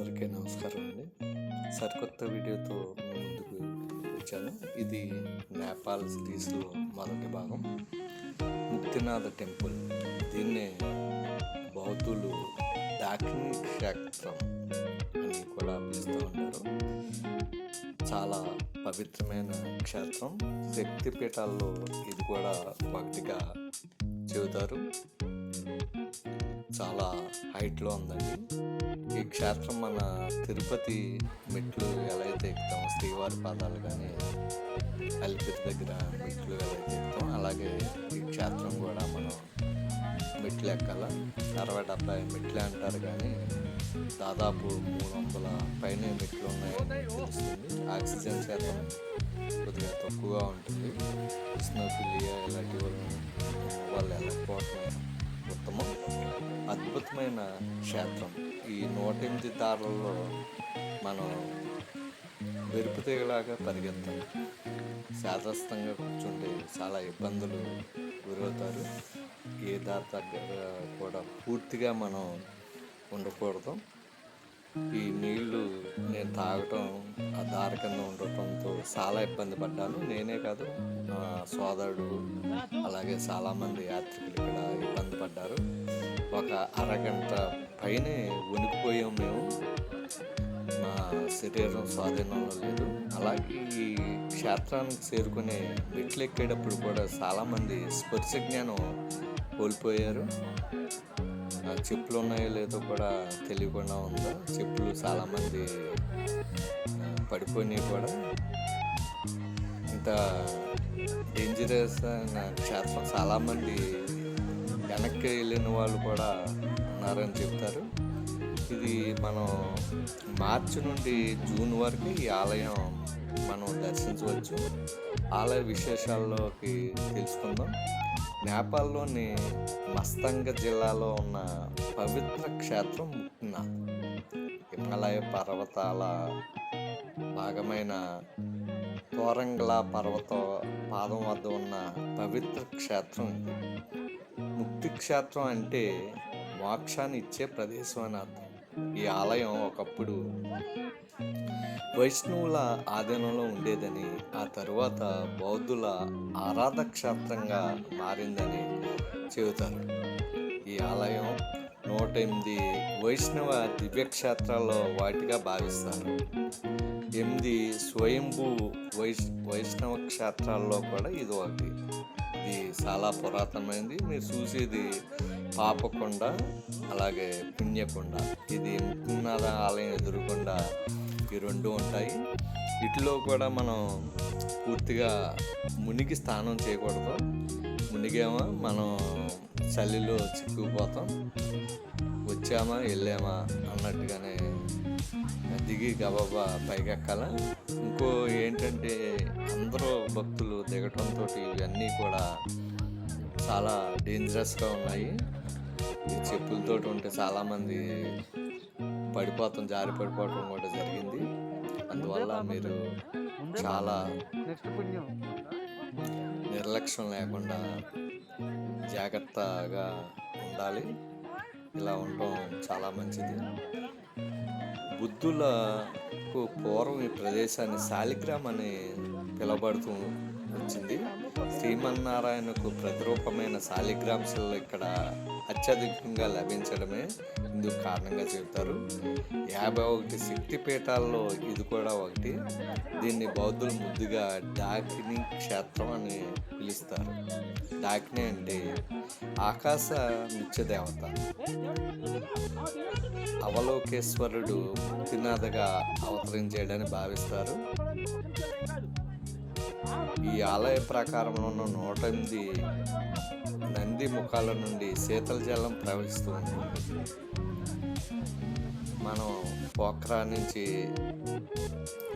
అందరికీ నమస్కారం అండి. సరికొత్త వీడియోతో ముందుకు వచ్చాను. ఇది నేపాల్ సిరీస్లో మొదటి భాగం. ముక్తినాథ టెంపుల్. దీన్నే బౌద్ధులు డాకిని క్షేత్రం అని కూడా పిలుస్తూ ఉంటారు. చాలా పవిత్రమైన క్షేత్రం. శక్తిపీఠాల్లో ఇది కూడా ఒకటిగా చెబుతారు. చాలా హైట్లో ఉందండి. ఈ క్షేత్రం మన తిరుపతి మెట్లు ఎలా అయితే ఎక్కుతామో శ్రీవారి పాదాలు కానీ అలిపిరి దగ్గర మెట్లు ఎలా అయితే ఎక్కుతాం అలాగే ఈ క్షేత్రం కూడా మనం మెట్లు ఎక్కాల. అరవై డెబ్బై మెట్లు అంటారు కానీ దాదాపు మూడు వందల పైన మెట్లు ఉన్నాయని తెలుస్తుంది. ఆక్సిజన్ శాతం కొద్దిగా తక్కువగా ఉంటుంది. ఉష్ణోఫిలియా ఇలాంటి వాళ్ళు వాళ్ళు వెళ్ళకపోవటం అద్భుతమైన క్షేత్రం. ఈ నూట ఎనిమిది దారులలో మనం వెరుపు తీగలాగా పరిగెత్తాం. శాదస్తంగా కూర్చుంటే చాలా ఇబ్బందులు గురవుతారు ఏ దారి దగ్గర కూడా పూర్తిగా మనం ఉండకూడదు. ఈ నీళ్ళు నేను తాగటం ఆ దారి కింద ఉండటంతో చాలా ఇబ్బంది పడ్డాను. నేనే కాదు నా సోదరుడు అలాగే చాలామంది యాత్రికులు ఇక్కడ ఇబ్బంది పడ్డారు. ఒక అరగంట పైనే ఉనికిపోయాం మేము. నా శరీరం స్వాధీనంలో లేదు. అలాగే ఈ క్షేత్రానికి చేరుకునే మెట్లు ఎక్కేటప్పుడు కూడా చాలామంది స్పర్శ జ్ఞానం కోల్పోయారు. చెప్పులు ఉన్నాయో లేదో కూడా తెలియకుండా ఉందా? చెప్పులు చాలామంది ఆ, పడిపోయినాయి కూడా. ఇంత డేంజరస్ అయిన క్షేత్రం చాలామంది వెనక్కి వెళ్ళిన వాళ్ళు కూడా ఉన్నారని చెప్తారు. ఇది మనం మార్చి నుండి జూన్ వరకు ఈ ఆలయం మనం దర్శించవచ్చు. ఆలయ విశేషాల్లోకి తెలుసుకుందాం. నేపాల్లోని మస్తంగ జిల్లాలో ఉన్న పవిత్ర క్షేత్రం ముక్తినాథ్ హిమాలయ పర్వతాల భాగమైన తోరంగలా పర్వతం పాదం వద్ద ఉన్న పవిత్ర క్షేత్రం ఇది. ముక్తి క్షేత్రం అంటే మోక్షాన్ని ఇచ్చే ప్రదేశం అని అర్థం. ఈ ఆలయం ఒకప్పుడు వైష్ణవుల ఆధీనంలో ఉండేదని ఆ తరువాత బౌద్ధుల ఆరాధ క్షేత్రంగా మారిందని చెబుతారు. ఈ ఆలయం నూట ఎనిమిది వైష్ణవ దివ్యక్షేత్రాల్లో వాటిగా భావిస్తారు. ఎనిమిది స్వయంభూ వైష్ వైష్ణవ క్షేత్రాల్లో కూడా ఇది ఒకటి. ఇది చాలా పురాతనమైనది మీరు చూసేది పాపకొండ అలాగే పుణ్యకొండ. ఇది ముక్కునాథ ఆలయం ఎదురుకొండ ఈ రెండు ఉంటాయి. వీటిలో కూడా మనం పూర్తిగా మునిగి స్నానం చేయకూడదు. మునిగేమో మనం చలిలో చిక్కుకుపోతాం. వచ్చామా వెళ్ళామా అన్నట్టుగానే దిగి గబాబా పైకెక్కాల ఇంకో ఏంటంటే అందరూ భక్తులు దిగటంతో ఇవన్నీ కూడా చాలా డేంజరస్గా ఉన్నాయి. ఈ చెప్పులతో ఉంటే చాలామంది పడిపోతాం జారి పడిపోవటం కూడా జరిగింది. అందువల్ల మీరు చాలా నిర్లక్ష్యం లేకుండా జాగ్రత్తగా ఉండాలి. ఇలా ఉండటం చాలా మంచిది. బుద్ధులకు పూర్వం ఈ ప్రదేశాన్ని శాలిగ్రామ్ అని పిలవబడుతూ వచ్చింది. శ్రీమన్నారాయణకు ప్రతిరూపమైన శాలిగ్రామ్ శిలలు ఇక్కడ అత్యధికంగా లభించడమే ఇందుకు కారణంగా చెబుతారు. యాభై ఒకటి శక్తి పీఠాల్లో ఇది కూడా ఒకటి. దీన్ని బౌద్ధులు ముద్దుగా డాకిని క్షేత్రం అని పిలుస్తారు. డాకిని అంటే ఆకాశ నిత్యదేవత. అవలోకేశ్వరుడు ముక్తినాథగా అవతరించేయడని భావిస్తారు. ఈ ఆలయ ప్రాకారంలో ఉన్న నూట ఎనిమిది నంది ముఖాల నుండి శీతల జలం ప్రవహిస్తూ ఉంటుంది మనం పోఖ్రా నుంచి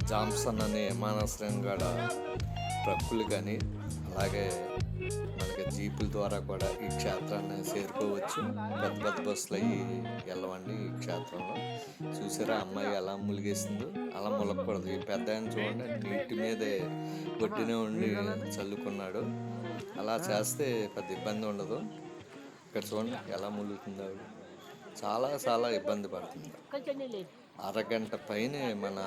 జాంసన్ అనే విమానాశ్రయం కాడ ట్రక్కులు కానీ అలాగే మనకి జీపుల ద్వారా కూడా ఈ క్షేత్రాన్ని చేరుకోవచ్చు. పెద్ద పెద్ద బస్సులు అయ్యి వెళ్ళవండి ఈ క్షేత్రంలో. చూసారా అమ్మాయి ఎలా ములిగేసిందో? అలా ములగకూడదు. ఈ పెద్ద ఆయన చూడండి నీటి మీదే ఒడ్డునే ఉండి చల్లుకున్నాడు. అలా చేస్తే పెద్ద ఇబ్బంది ఉండదు. ఇక్కడ చూడండి ఎలా ములుగుతుంది ఆవిడ చాలా చాలా ఇబ్బంది పడుతుంది. అరగంట పైనే మన